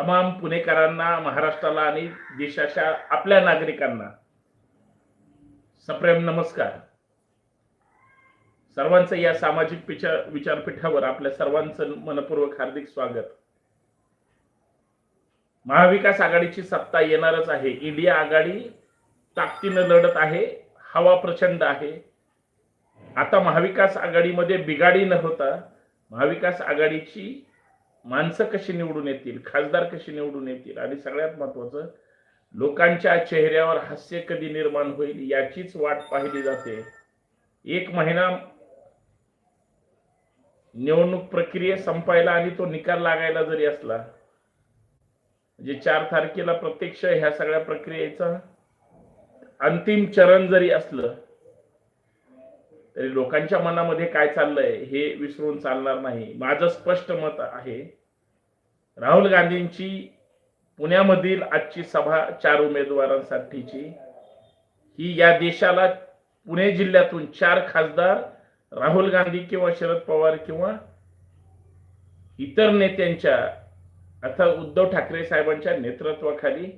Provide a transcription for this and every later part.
तमाम पुणेकरांना महाराष्ट्राला आणि देशाच्या आपल्या नागरिकांना सप्रेम नमस्कार. सर्वांचं या सामाजिक विचार विचारपीठावर आपल्या सर्वांचं मनपूर्वक हार्दिक स्वागत. महाविकास आघाडीची सत्ता येणारच आहे. इंडिया आघाडी ताकदीनं लढत आहे हवा प्रचंड आहे. आता महाविकास आघाडीमध्ये बिघाडी न होता महाविकास आघाडीची माणसं कशी निवडून येतील खासदार कशी निवडून येतील आणि सगळ्यात महत्वाचं लोकांच्या चेहऱ्यावर हास्य कधी निर्माण होईल याचीच वाट पाहिली जाते. एक महिना निवडणूक प्रक्रिया संपायला आणि तो निकाल लागायला जरी असला म्हणजे चार तारखेला प्रत्यक्ष ह्या सगळ्या प्रक्रियेचा अंतिम चरण जरी असलं तरी लोकांच्या मनामध्ये काय चाललंय हे विसरून चालणार नाही. माझं स्पष्ट मत आहे राहुल गांधींची पुण्यामधील आजची सभा चार उमेदवारांसाठीची ही या देशाला पुणे जिल्ह्यातून चार खासदार राहुल गांधी किंवा शरद पवार किंवा इतर नेत्यांच्या अर्थात उद्धव ठाकरे साहेबांच्या नेतृत्वाखाली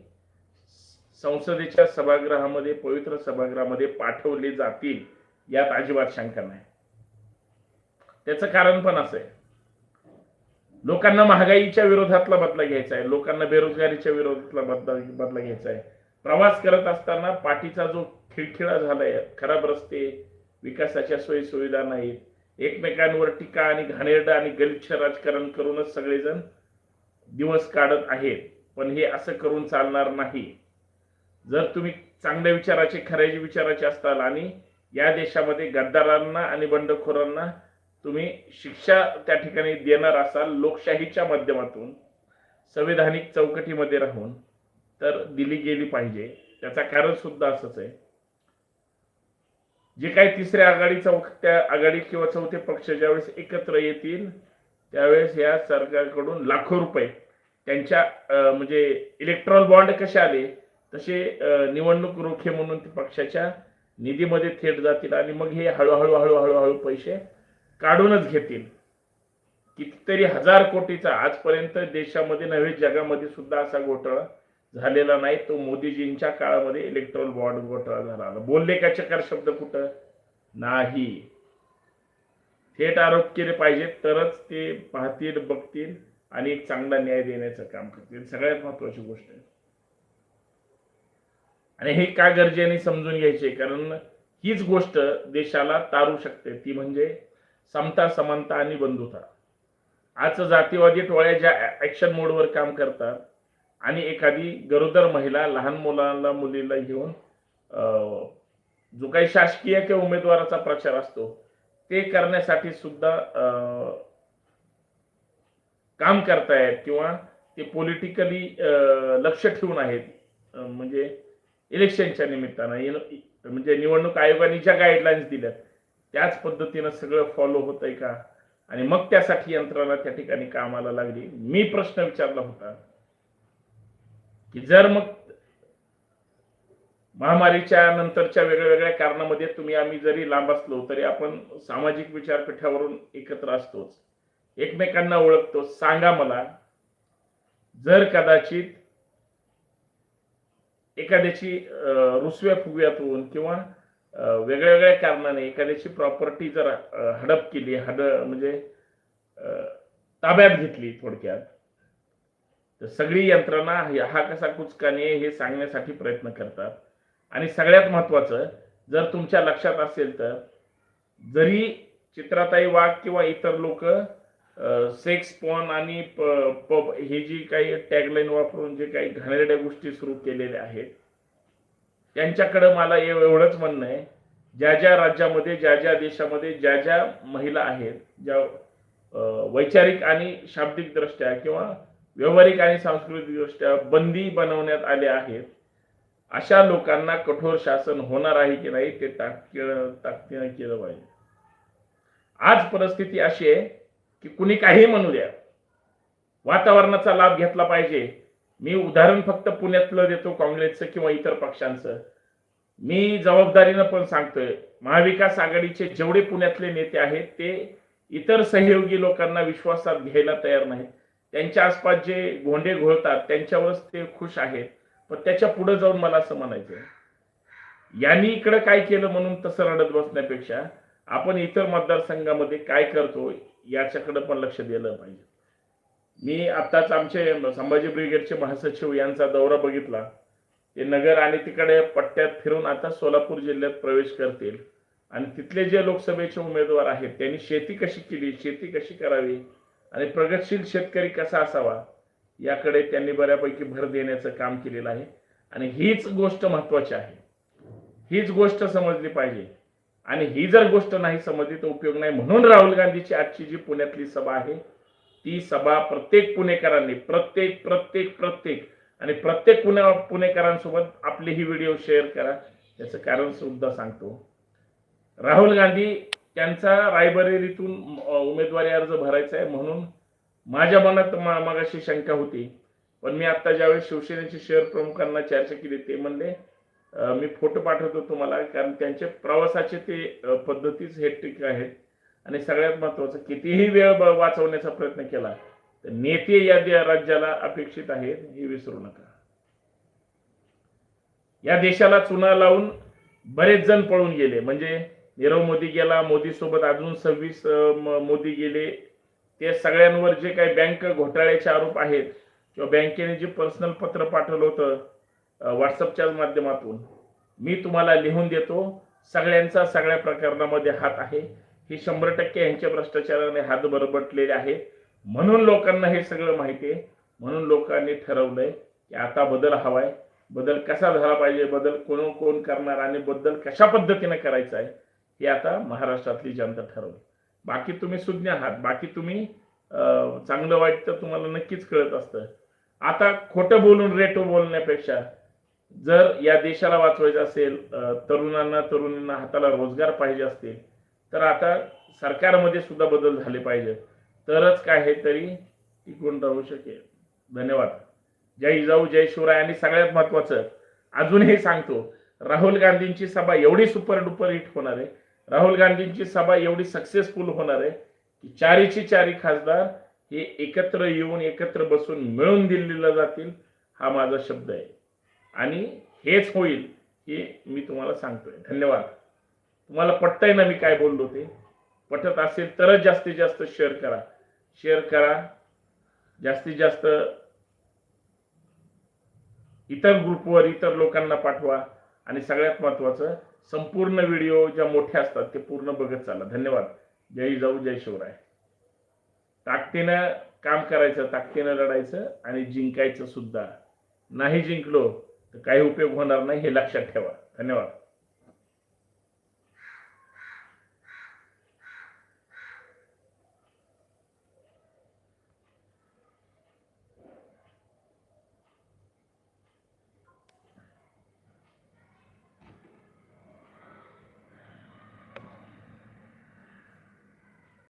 संसदेच्या सभागृहामध्ये पवित्र सभागृहामध्ये पाठवले जातील. यात अजिबात शंका नाही. त्याचं कारण पण असं आहे. लोकांना महागाईच्या विरोधातला बदला घ्यायचा आहे. लोकांना बेरोजगारीच्या विरोधातला बदला बदला घ्यायचा आहे. प्रवास करत असताना पाठीचा जो खिळखिळा झालाय खराब रस्ते विकासाच्या सोयी सुविधा नाहीत. एकमेकांवर टीका आणि घाणेरडा आणि गलिच्छ राजकारण करूनच सगळेजण दिवस काढत आहेत. पण हे असं करून चालणार नाही. जर तुम्ही चांगल्या विचाराचे खऱ्याचे विचाराचे असताल आणि या देशामध्ये गद्दारांना आणि बंडखोरांना तुम्ही शिक्षा त्या ठिकाणी देणार असाल लोकशाहीच्या माध्यमातून संविधानिक चौकटीमध्ये राहून तर दिली गेली पाहिजे. त्याचा कारण सुद्धा असंच आहे. जे काही तिसऱ्या आघाडी त्या आघाडी किंवा चौथे पक्ष ज्यावेळेस एकत्र येतील त्यावेळेस या सरकारकडून लाखो रुपये त्यांच्या म्हणजे इलेक्ट्रॉल बॉन्ड कसे आले तसे निवडणूक रोखे म्हणून ते पक्षाच्या निधीमध्ये थेट जातील आणि मग हे हळूहळू हळूहळू हळू पैसे काढूनच घेतील. कितीतरी हजार कोटीचा आजपर्यंत देशामध्ये नव्हे जगामध्ये सुद्धा असा घोटाळा झालेला नाही. तो मोदीजींच्या काळामध्ये इलेक्ट्रॉल बॉन्ड घोटाळा झाला. बोलले का चकार शब्द कुठं? नाही. थेट आरोप केले पाहिजेत तरच ते पाहतील बघतील आणि एक चांगला न्याय देण्याचं काम करतील. सगळ्यात महत्वाची गोष्ट आहे. आणि हे का गरजेने समजून घ्यायचे? कारण हीच गोष्ट देशाला तारू शकते. ती म्हणजे समता समानता आणि बंधुता. आज जातीवादी टोळ्या ज्या ऍक्शन मोडवर काम करतात आणि एखादी गरोदर महिला लहान मुलांना मुलीला घेऊन जो काही शासकीय किंवा उमेदवाराचा प्रचार असतो ते करण्यासाठी सुद्धा अं, काम करतायत किंवा ते पॉलिटिकली लक्ष ठेवून आहेत. म्हणजे इलेक्शनच्या निमित्तानं म्हणजे निवडणूक आयोगाने ज्या गाईडलाईन्स दिल्या त्याच पद्धतीनं सगळं फॉलो होत आहे का? आणि मग त्यासाठी यंत्रणा त्या ठिकाणी कामाला लागली. मी प्रश्न विचारला होता की जर मग महामारीच्या नंतरच्या वेगळ्या वेगळ्या कारणामध्ये तुम्ही आम्ही जरी लांब असलो तरी आपण सामाजिक विचारपीठावरून एकत्र असतोच. एकमेकांना ओळखतो. सांगा मला जर कदाचित एखाद्याची रुसव्या फुगव्यातून किंवा वेगळ्या वेगळ्या कारणाने एखाद्याची प्रॉपर्टी जर हडप केली हड म्हणजे ताब्यात घेतली थोडक्यात तर सगळी यंत्रणा हा कसा कुचकाने हे सांगण्यासाठी प्रयत्न करतात. आणि सगळ्यात महत्वाचं जर तुमच्या लक्षात असेल तर जरी चित्राताई वाघ किंवा इतर लोक सेक्स पॉन आणि पब हे जी काही टॅगलाईन वापरून जे काही घाणेरड्या गोष्टी सुरू केलेल्या आहेत त्यांच्याकडं मला एवढंच म्हणणं आहे. ज्या ज्या राज्यामध्ये ज्या ज्या देशामध्ये ज्या ज्या महिला आहेत ज्या वैचारिक आणि शाब्दिक दृष्ट्या किंवा व्यावहारिक आणि सांस्कृतिक दृष्ट्या बंदी बनवण्यात आल्या आहेत अशा लोकांना कठोर शासन होणार आहे की नाही ते ताक- ताकदीनं केलं पाहिजे. आज परिस्थिती अशी आहे की कुणी काही म्हणू द्या. वातावरणाचा लाभ घेतला पाहिजे. मी उदाहरण फक्त पुण्यातलं देतो काँग्रेसचं किंवा इतर पक्षांचं. मी जबाबदारीनं पण सांगतोय महाविकास आघाडीचे जेवढे पुण्यातले नेते आहेत ते इतर सहयोगी लोकांना विश्वासात घ्यायला तयार नाहीत. त्यांच्या आसपास जे गोंडे घोळतात त्यांच्यावरच ते खुश आहेत. पण त्याच्या पुढे जाऊन मला असं म्हणायचं यांनी इकडं काय केलं म्हणून तसं रडत बसण्यापेक्षा आपण इतर मतदारसंघामध्ये काय करतो याच्याकडे पण लक्ष दिलं पाहिजे. मी आताच आमचे संभाजी ब्रिगेडचे महासचिव यांचा दौरा बघितला. ते नगर आणि तिकडे पट्ट्यात फिरून आता सोलापूर जिल्ह्यात प्रवेश करतील. आणि तिथले जे लोकसभेचे उमेदवार आहेत त्यांनी शेती कशी केली शेती कशी करावी आणि प्रगतशील शेतकरी कसा असावा याकडे त्यांनी बऱ्यापैकी भर देण्याचं काम केलेलं आहे. आणि हीच गोष्ट महत्वाची आहे. हीच गोष्ट समजली पाहिजे. आणि ही जर गोष्ट नाही समजली तर उपयोग नाही. म्हणून राहुल गांधीची आजची जी पुण्यातली सभा आहे ती सभा प्रत्येक पुणेकरांनी प्रत्येक प्रत्येक प्रत्येक आणि प्रत्येक पुणे पुणेकरांसोबत आपले ही व्हिडिओ शेअर करा. याचं कारण सुद्धा सांगतो. राहुल गांधी त्यांचा रायबरेलीतून उमेदवारी अर्ज भरायचा आहे. म्हणून माझ्या मनात मागाशी शंका होती. पण मी आता ज्यावेळेस शिवसेनेचे शहर प्रमुखांना चर्चा केली ते म्हणले मी फोटो पाठवतो तुम्हाला कारण त्यांचे प्रवासाचे ते पद्धतीच हेक्टिक आहेत. आणि सगळ्यात महत्वाचं कितीही वेळ वाचवण्याचा प्रयत्न केला तर नेते या राज्याला अपेक्षित आहेत हे विसरू नका. या देशाला चुना लावून बरेच जण पळून गेले. म्हणजे नीरव मोदी गेला मोदी सोबत अजून सव्वीस मोदी गेले. ते सगळ्यांवर जे काही बँक घोटाळ्याचे आरोप आहेत किंवा बँकेने जे पर्सनल पत्र पाठवलं होतं व्हॉट्सअपच्या माध्यमातून मी तुम्हाला लिहून देतो. सगळ्यांचा सगळ्या प्रकरणामध्ये हात आहे. हे शंभर टक्के यांच्या भ्रष्टाचाराने हात बरबटलेले आहे म्हणून लोकांना हे सगळं माहिती आहे. म्हणून लोकांनी ठरवलंय की आता बदल हवाय. बदल कसा झाला पाहिजे? बदल कोण कोण करणार आणि बदल कशा पद्धतीने करायचा आहे? हे आता महाराष्ट्रातली जनता ठरवली. बाकी तुम्ही सुज्ञ आहात. बाकी तुम्ही चांगलं वाईट तर तुम्हाला नक्कीच कळत असतं. आता खोटं बोलून रेटो बोलण्यापेक्षा जर या देशाला वाचवायचं असेल तरुणांना तरुणींना हाताला रोजगार पाहिजे असतील तर आता सरकारमध्ये सुद्धा बदल झाले पाहिजे तरच काय हे तरी टिकून राहू शकेल. धन्यवाद. जय जाऊ जय शिवराय आणि सगळ्यात महत्वाचं अजूनही सांगतो राहुल गांधींची सभा एवढी सुपर डुपर हिट होणार आहे. राहुल गांधींची सभा एवढी सक्सेसफुल होणार आहे की चारीची चारी खासदार हे एकत्र येऊन एकत्र बसून मिळून दिल्लीला जातील हा माझा शब्द आहे. आणि हेच होईल हे मी तुम्हाला सांगतोय. धन्यवाद. तुम्हाला पटतंय ना मी काय बोललो ते? पटत असेल तरच जास्तीत जास्त शेअर करा. शेअर करा. जास्तीत जास्त इतर ग्रुपवर इतर लोकांना पाठवा. आणि सगळ्यात महत्वाचं संपूर्ण व्हिडिओ ज्या मोठ्या असतात ते पूर्ण बघत चाला. धन्यवाद. जय जाऊ जय शिवराय. ताकदीनं काम करायचं ताकदीनं लढायचं आणि जिंकायचं सुद्धा. नाही जिंकलो तर काही उपयोग होणार नाही हे लक्षात ठेवा. धन्यवाद.